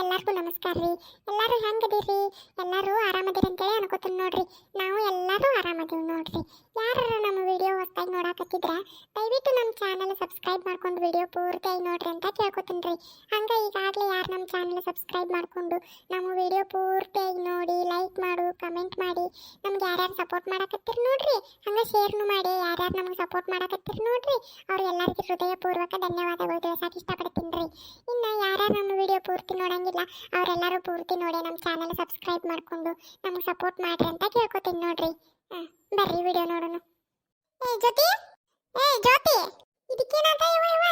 ಎಲ್ಲರಿಗೂ ನಮಸ್ಕಾರ ರೀ. ಎಲ್ಲರೂ ಹೆಂಗದೀರಿ? ಎಲ್ಲರೂ ಆರಾಮದಿರಿ ಅಂತೇಳಿ ಅನ್ಕೋತೀನಿ ನೋಡ್ರಿ. ನಾವು ಎಲ್ಲರೂ ಆರಾಮದೀವಿ ನೋಡ್ರಿ. ಯಾರು ನಮ್ಮ ವಿಡಿಯೋ ಹೊಸ್ದಾಗಿ ನೋಡಾಕತ್ತಿದ್ರ, ದಯವಿಟ್ಟು ನಮ್ಮ ಚಾನಲ್ ಸಬ್ಸ್ಕ್ರೈಬ್ ಮಾಡ್ಕೊಂಡು ವಿಡಿಯೋ ಪೂರ್ತಿಯಾಗಿ ನೋಡ್ರಿ ಅಂತ ಕೇಳ್ಕೊತೀನಿ ರೀ. ಹಂಗೆ ಈಗಾಗಲೇ ಯಾರು ನಮ್ಮ ಚಾನಲ್ ಸಬ್ಸ್ಕ್ರೈಬ್ ಮಾಡ್ಕೊಂಡು ನಮ್ಮ ವಿಡಿಯೋ ಪೂರ್ತಿಯಾಗಿ ನೋಡಿ ಲೈಕ್ ಮಾಡು ಕಮೆಂಟ್ ಮಾಡಿ ನಮ್ಗೆ ಯಾರ್ಯಾರು ಸಪೋರ್ಟ್ ಮಾಡಕತ್ತೀರಿ ನೋಡ್ರಿ. ಹಂಗೆ ಶೇರ್ನು ಮಾಡಿ, ಯಾರ್ಯಾರು ನಮಗೆ ಸಪೋರ್ಟ್ ಮಾಡಕತ್ತೀರಿ ನೋಡ್ರಿ. ಅವ್ರು ಎಲ್ಲರಿಗೂ ಹೃದಯಪೂರ್ವಕ ಧನ್ಯವಾದಗಳು. ತಿಳಿಸಕ್ಕೆ ಇಷ್ಟಪಡ್ತೀನಿ ರೀ. ಇನ್ನು ಯಾರ್ಯಾರು ನಮ್ಮ ವಿಡಿಯೋ ಪೂರ್ತಿ ನೋಡಂಗಿಲ್ಲ, ಅವರೆಲ್ಲರೂ ಪೂರ್ತಿ ನೋಡಿ ನಮ್ಮ ಚಾನಲ್ ಸಬ್ಸ್ಕ್ರೈಬ್ ಮಾಡಿಕೊಂಡು ನಮಗೆ ಸಪೋರ್ಟ್ ಮಾಡ್ರಿ ಅಂತ ಕೇಳ್ಕೊತೀನಿ ನೋಡ್ರಿ. ಹಾಂ ಬರ್ರಿ ವಿಡಿಯೋ ನೋಡೋಣ. ಏ, ಜ್ಯೋತಿ! ಏ, ಜ್ಯೋತಿ! ಇದಕ್ಕೇನಂತ ಇವ ಇವ?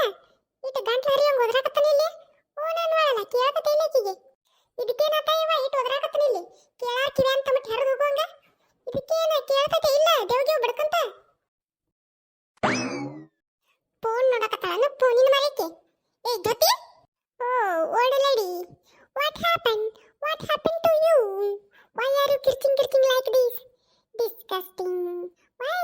ಇಟ್ಟು ಗಂಟ್ಲು ಹರಿಯೋಂಗೆ ಒದ್ರಾಕತ್ತಾನೆ ಇಲ್ಲಿ? ಓ, ನಾನು ಮಾಡಲ್ಲ ಕೇಳಕತ್ತೆ ಇಲ್ಲ ಇದಕ್ಕೇನಂತ ಇವ? ಇಟ್ಟು ಒದ್ರಾಕತ್ತಾನೆ ಇಲ್ಲಿ. ಕೇಳಾರ ಕಿವಿ ಅಂತ ಮತ್ತೆ ಹರಿದು ಹೋಗೋಂಗ ಇದಕ್ಕೇನ ಕೇಳ್ಕತೆ ಇಲ್ಲ, ದೇವ್ಗೆ ಬಡ್ಕಂತ. ಫೋನ್ ನೋಡಕತ್ತಾಳ ಫೋನಿನ ಮರಕ್ಕೆ ಏ, Jyothi? Oh old lady what happen what happen to you why are you ಕಿರ್ಚಿಂಗ್ ಕಿರ್ಚಿಂಗ್ like this disgusting why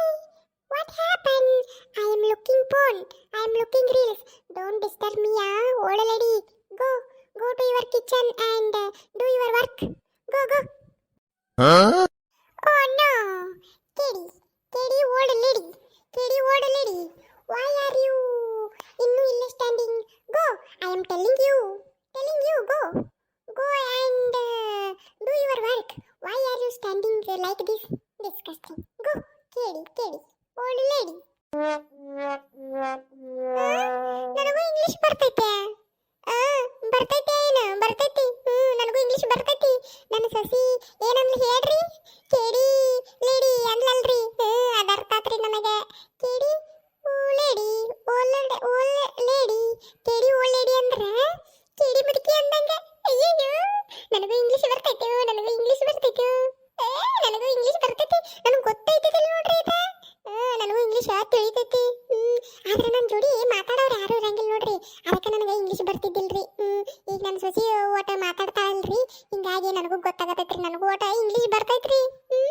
what happen I am looking phone I am looking reels don't disturb me ah old lady go go to your kitchen and do your work go go Oh I am telling you telling you go go and do your work why are you standing like this disgusting go ಕೇಳಿ ಕೇಳಿ old lady ನನಗೂ English ಬರ್ತೈತೆ. ಬರ್ತೈತೆ ಏನು? ಬರ್ತೈತಿ. ಹ್ಞೂ ನನಗೂ English ಬರ್ತೈತಿ. ನನ್ನ ಸಸಿ ಏನಂದ್ಲು ಹೇಳ್ರಿ? ನನಗೂ ಇಂಗ್ಲಿಷ್ ಬರ್ತೈತೆ, ನನಗೂ ಇಂಗ್ಲಿಷ್ ಬರ್ತೈತೆ. ನನಗೂ ಇಂಗ್ಲಿಷ್ ಬರ್ತೈತಿ. ನನಗೆ ಗೊತ್ತೈತಿಲ್ಲ ನೋಡ್ರಿ ಇದು ಹ್ಞೂ ನನಗೂ ಇಂಗ್ಲಿಷ್ ತಿಳಿತೈತಿ? ಹ್ಞೂ ಆದ್ರೆ ನನ್ನ ಜೋಡಿ ಮಾತಾಡೋರು ಯಾರು ಇರಂಗಿಲ್ಲ ನೋಡ್ರಿ. ಅದಕ್ಕೆ ನನಗೆ ಇಂಗ್ಲಿಷ್ ಬರ್ತಿದ್ದಿಲ್ರಿ. ಈಗ ನನ್ನ ಸೊಸಿ ಒಟ್ಟ ಮಾತಾಡ್ತಾ ಇಲ್ರಿ. ಹಿಂಗಾಗಿ ನನಗೂ ಗೊತ್ತಾಗತೈತ್ರಿ, ನನಗೂ ಒಟ್ಟ ಇಂಗ್ಲಿಷ್ ಬರ್ತೈತ್ರಿ. ಹ್ಮ್.